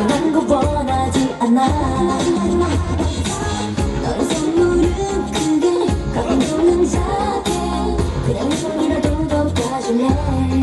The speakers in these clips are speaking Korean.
원한 거 원하지 않아. 너의 선물은 그게 가끔 좋는 자게. 그냥 눈이라도 덮어줄래?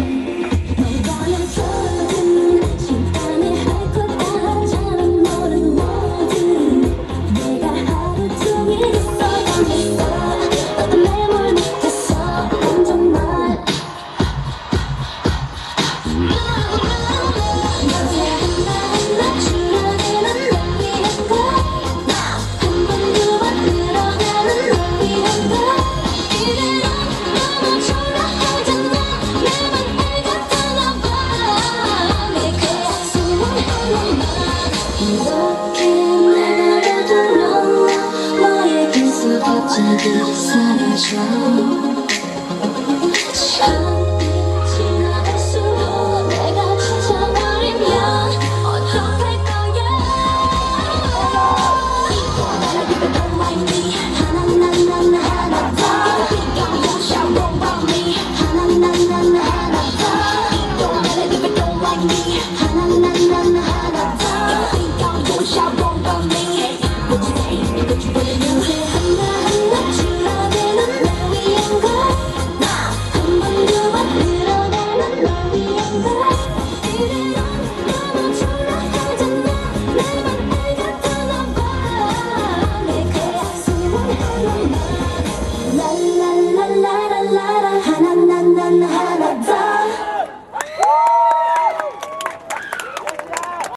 너에게서 갑자기 사라져